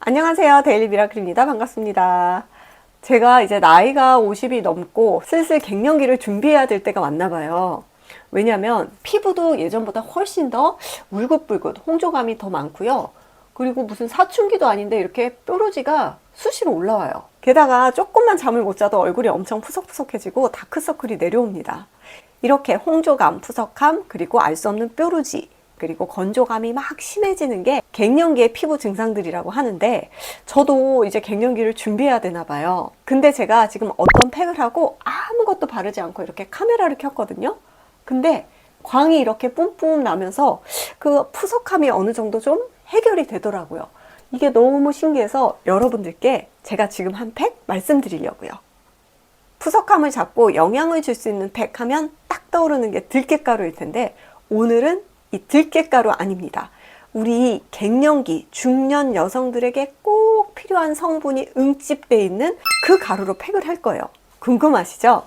안녕하세요. 데일리 미라클입니다. 반갑습니다. 제가 이제 나이가 50이 넘고 슬슬 갱년기를 준비해야 될 때가 왔나 봐요. 왜냐면 피부도 예전보다 훨씬 더 울긋불긋 홍조감이 더 많고요. 그리고 무슨 사춘기도 아닌데 이렇게 뾰루지가 수시로 올라와요. 게다가 조금만 잠을 못 자도 얼굴이 엄청 푸석푸석해지고 다크서클이 내려옵니다. 이렇게 홍조감, 푸석함, 그리고 알 수 없는 뾰루지, 그리고 건조감이 막 심해지는 게 갱년기의 피부 증상들이라고 하는데 저도 이제 갱년기를 준비해야 되나 봐요. 근데 제가 지금 어떤 팩을 하고 아무것도 바르지 않고 이렇게 카메라를 켰거든요. 근데 광이 이렇게 뿜뿜 나면서 그 푸석함이 어느 정도 좀 해결이 되더라고요. 이게 너무 신기해서 여러분들께 제가 지금 한 팩 말씀드리려고요. 푸석함을 잡고 영향을 줄 수 있는 팩 하면 딱 떠오르는 게 들깨가루일 텐데 오늘은 이 들깨가루 아닙니다. 우리 갱년기 중년 여성들에게 꼭 필요한 성분이 응집돼 있는 그 가루로 팩을 할 거예요. 궁금하시죠?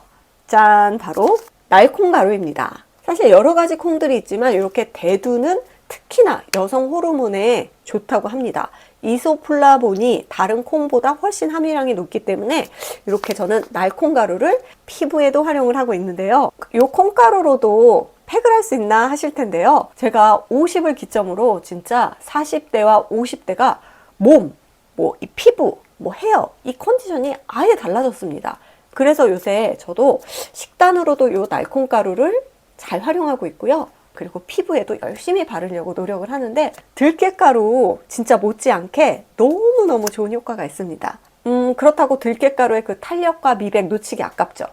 짠, 바로 날콩 가루입니다. 사실 여러 가지 콩들이 있지만 이렇게 대두는 특히나 여성 호르몬에 좋다고 합니다. 이소플라본이 다른 콩보다 훨씬 함유량이 높기 때문에 이렇게 저는 날콩 가루를 피부에도 활용을 하고 있는데요. 이 콩가루로도 팩을 할 수 있나 하실 텐데요. 제가 50을 기점으로 진짜 40대와 50대가 몸, 뭐 이 피부, 뭐 헤어, 이 컨디션이 아예 달라졌습니다. 그래서 요새 저도 식단으로도 이 날콩 가루를 잘 활용하고 있고요. 그리고 피부에도 열심히 바르려고 노력을 하는데 들깨가루 진짜 못지않게 너무너무 좋은 효과가 있습니다. 음, 그렇다고 들깨가루의 그 탄력과 미백 놓치기 아깝죠.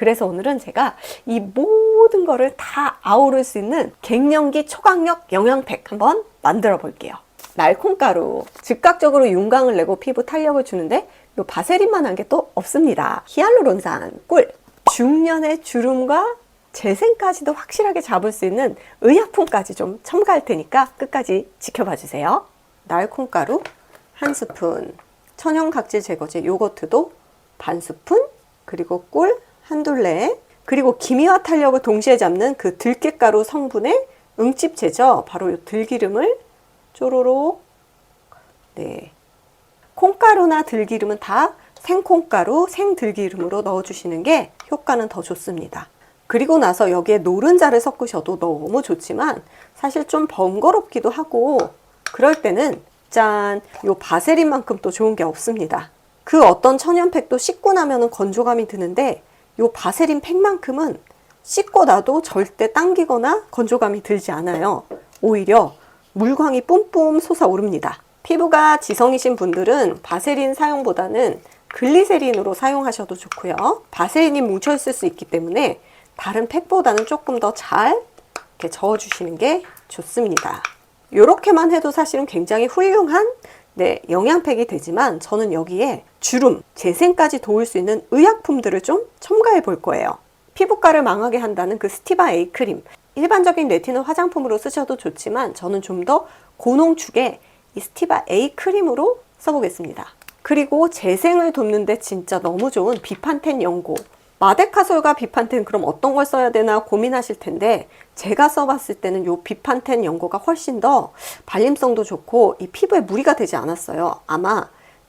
그래서 오늘은 제가 이 모든 거를 다 아우를 수 있는 갱년기 초강력 영양팩 한번 만들어 볼게요. 날콩가루 즉각적으로 윤광을 내고 피부 탄력을 주는데 요 바세린만 한 게 또 없습니다. 히알루론산, 꿀, 중년의 주름과 재생까지도 확실하게 잡을 수 있는 의약품까지 좀 첨가할 테니까 끝까지 지켜봐 주세요. 날콩가루 한 스푼, 천연 각질 제거제 요거트도 반 스푼, 그리고 꿀 한 둘레, 그리고 기미와 탄력을 동시에 잡는 그 들깨가루 성분의 응집제죠. 바로 이 들기름을 쪼로록 네. 콩가루나 들기름은 다 생콩가루, 생들기름으로 넣어주시는 게 효과는 더 좋습니다. 그리고 나서 여기에 노른자를 섞으셔도 너무 좋지만 사실 좀 번거롭기도 하고 그럴 때는 짠! 요 바세린만큼 또 좋은 게 없습니다. 그 어떤 천연팩도 씻고 나면은 건조감이 드는데 요 바세린 팩만큼은 씻고 나도 절대 당기거나 건조감이 들지 않아요. 오히려 물광이 뿜뿜 솟아오릅니다. 피부가 지성이신 분들은 바세린 사용보다는 글리세린으로 사용하셔도 좋고요. 바세린이 뭉쳐있을 수 있기 때문에 다른 팩보다는 조금 더 잘 이렇게 저어주시는 게 좋습니다. 이렇게만 해도 사실은 굉장히 훌륭한 네, 영양팩이 되지만 저는 여기에 주름, 재생까지 도울 수 있는 의약품들을 좀 첨가해 볼 거예요. 피부과를 망하게 한다는 그 스티바 A 크림. 일반적인 레티놀 화장품으로 쓰셔도 좋지만 저는 좀 더 고농축의 이 스티바 A 크림으로 써보겠습니다. 그리고 재생을 돕는데 진짜 너무 좋은 비판텐 연고. 마데카솔과 비판텐 그럼 어떤 걸 써야 되나 고민하실 텐데 제가 써봤을 때는 이 비판텐 연고가 훨씬 더 발림성도 좋고 이 피부에 무리가 되지 않았어요. 아마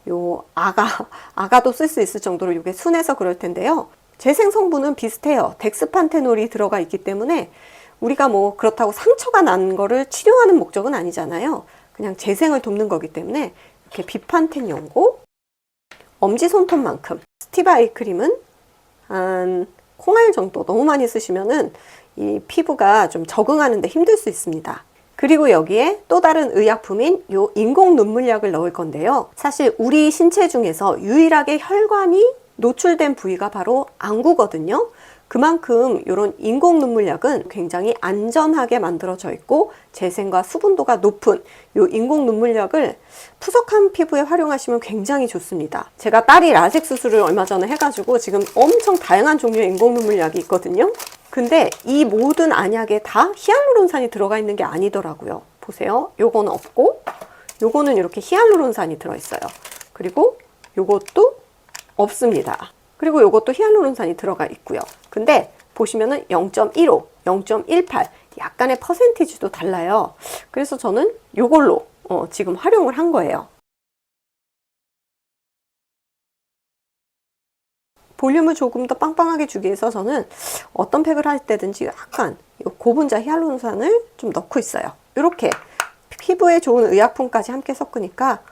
요 아가 아가도 쓸 수 있을 정도로 이게 순해서 그럴 텐데요. 재생 성분은 비슷해요. 덱스판테놀이 들어가 있기 때문에 우리가 뭐 그렇다고 상처가 난 거를 치료하는 목적은 아니잖아요. 그냥 재생을 돕는 거기 때문에 이렇게 비판텐 연고 엄지 손톱만큼 스티바 아이 크림은 한 콩알 정도 너무 많이 쓰시면은 이 피부가 좀 적응하는데 힘들 수 있습니다. 그리고 여기에 또 다른 의약품인 요 인공 눈물약을 넣을 건데요. 사실 우리 신체 중에서 유일하게 혈관이 노출된 부위가 바로 안구거든요. 그만큼 이런 인공 눈물약은 굉장히 안전하게 만들어져 있고 재생과 수분도가 높은 이 인공 눈물약을 푸석한 피부에 활용하시면 굉장히 좋습니다. 제가 딸이 라섹 수술을 얼마 전에 해가지고 지금 엄청 다양한 종류의 인공 눈물약이 있거든요. 근데 이 모든 안약에 다 히알루론산이 들어가 있는 게 아니더라고요. 보세요. 요거는 없고 요거는 이렇게 히알루론산이 들어있어요. 그리고 요것도 없습니다. 그리고 이것도 히알루론산이 들어가 있고요. 근데 보시면은 0.15, 0.18 약간의 퍼센티지도 달라요. 그래서 저는 이걸로 어, 지금 활용을 한 거예요. 볼륨을 조금 더 빵빵하게 주기 위해서 저는 어떤 팩을 할 때든지 약간 고분자 히알루론산을 좀 넣고 있어요. 이렇게 피부에 좋은 의약품까지 함께 섞으니까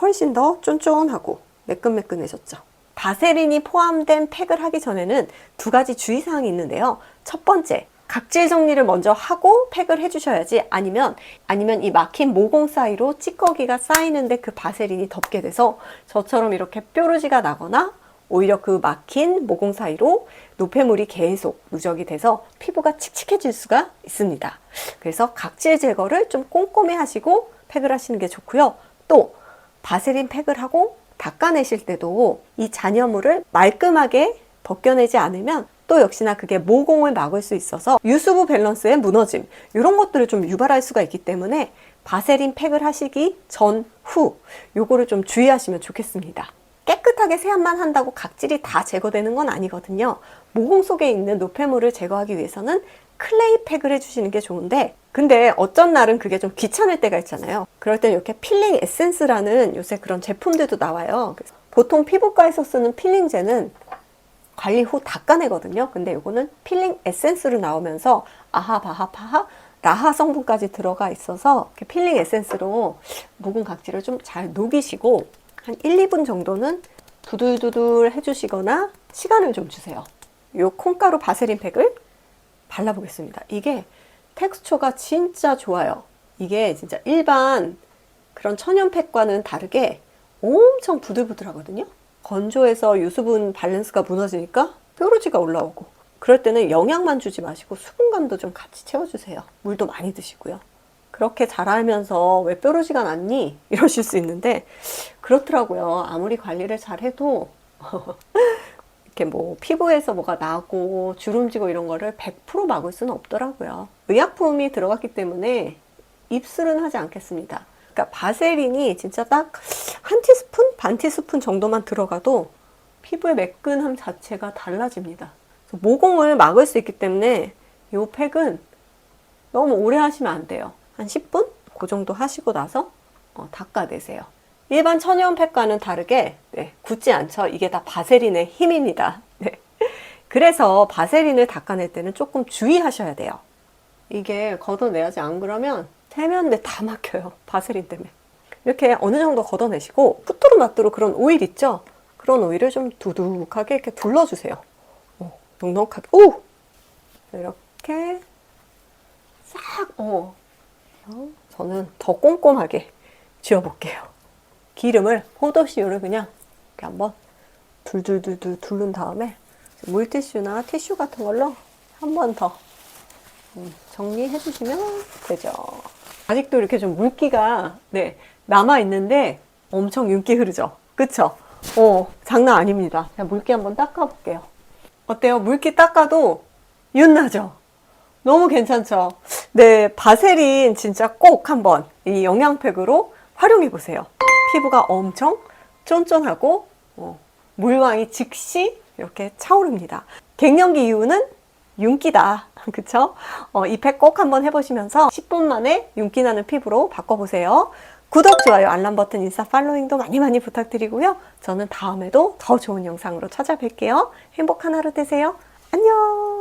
훨씬 더 쫀쫀하고 매끈매끈해졌죠. 바세린이 포함된 팩을 하기 전에는 두 가지 주의사항이 있는데요. 첫 번째, 각질 정리를 먼저 하고 팩을 해주셔야지 아니면 아니면 이 막힌 모공 사이로 찌꺼기가 쌓이는데 그 바세린이 덮게 돼서 저처럼 이렇게 뾰루지가 나거나 오히려 그 막힌 모공 사이로 노폐물이 계속 누적이 돼서 피부가 칙칙해질 수가 있습니다. 그래서 각질 제거를 좀 꼼꼼히 하시고 팩을 하시는 게 좋고요. 또 바세린 팩을 하고 닦아내실 때도 이 잔여물을 말끔하게 벗겨내지 않으면 또 역시나 그게 모공을 막을 수 있어서 유수부 밸런스의 무너짐 이런 것들을 좀 유발할 수가 있기 때문에 바세린 팩을 하시기 전, 후 요거를 좀 주의하시면 좋겠습니다. 깨끗하게 세안만 한다고 각질이 다 제거되는 건 아니거든요. 모공 속에 있는 노폐물을 제거하기 위해서는 클레이 팩을 해주시는 게 좋은데 근데 어쩐 날은 그게 좀 귀찮을 때가 있잖아요. 그럴 때 이렇게 필링 에센스라는 요새 그런 제품들도 나와요. 보통 피부과에서 쓰는 필링제는 관리 후 닦아내거든요. 근데 이거는 필링 에센스로 나오면서 아하 바하 파하 라하 성분까지 들어가 있어서 이렇게 필링 에센스로 묵은 각질을 좀 잘 녹이시고 한 1, 2분 정도는 두들두들 해주시거나 시간을 좀 주세요. 요 콩가루 바세린 팩을 발라보겠습니다. 이게 텍스처가 진짜 좋아요. 이게 진짜 일반 그런 천연팩과는 다르게 엄청 부들부들하거든요. 건조해서 유수분 밸런스가 무너지니까 뾰루지가 올라오고 그럴 때는 영양만 주지 마시고 수분감도 좀 같이 채워주세요. 물도 많이 드시고요. 그렇게 잘하면서 왜 뾰루지가 났니? 이러실 수 있는데 그렇더라고요. 아무리 관리를 잘해도 이렇게 뭐 피부에서 뭐가 나고 주름지고 이런 거를 100% 막을 수는 없더라고요. 의약품이 들어갔기 때문에 입술은 하지 않겠습니다. 그러니까 바세린이 진짜 딱 한 티스푼, 반 티스푼 정도만 들어가도 피부의 매끈함 자체가 달라집니다. 모공을 막을 수 있기 때문에 이 팩은 너무 오래 하시면 안 돼요. 한 10분? 그 정도 하시고 나서 어, 닦아내세요. 일반 천연 팩과는 다르게 네, 굳지 않죠. 이게 다 바세린의 힘입니다. 네. 그래서 바세린을 닦아낼 때는 조금 주의하셔야 돼요. 이게 걷어내야지 안 그러면 세면대 다 막혀요. 바세린 때문에. 이렇게 어느 정도 걷어내시고 푸뚜루마뚜루 그런 오일 있죠? 그런 오일을 좀 두둑하게 이렇게 둘러주세요. 어, 넉넉하게. 오! 이렇게 싹, 어. 저는 더 꼼꼼하게 지워볼게요. 기름을 포도씨유를 그냥 이렇게 한번 둘둘둘둘 둘른 다음에 물티슈나 티슈 같은 걸로 한 번더 음, 정리해 주시면 되죠. 아직도 이렇게 좀 물기가 네, 남아 있는데 엄청 윤기 흐르죠. 그쵸? 어, 장난 아닙니다. 자, 물기 한번 닦아 볼게요. 어때요? 물기 닦아도 윤 나죠? 너무 괜찮죠? 네, 바세린 진짜 꼭 한번 이 영양팩으로 활용해 보세요. 피부가 엄청 쫀쫀하고 어, 물광이 즉시 이렇게 차오릅니다. 갱년기 이후는 윤기다. 그쵸? 어, 이팩 꼭 한번 해보시면서 10분 만에 윤기 나는 피부로 바꿔보세요. 구독, 좋아요, 알람 버튼, 인스타 팔로잉도 많이 많이 부탁드리고요. 저는 다음에도 더 좋은 영상으로 찾아뵐게요. 행복한 하루 되세요. 안녕!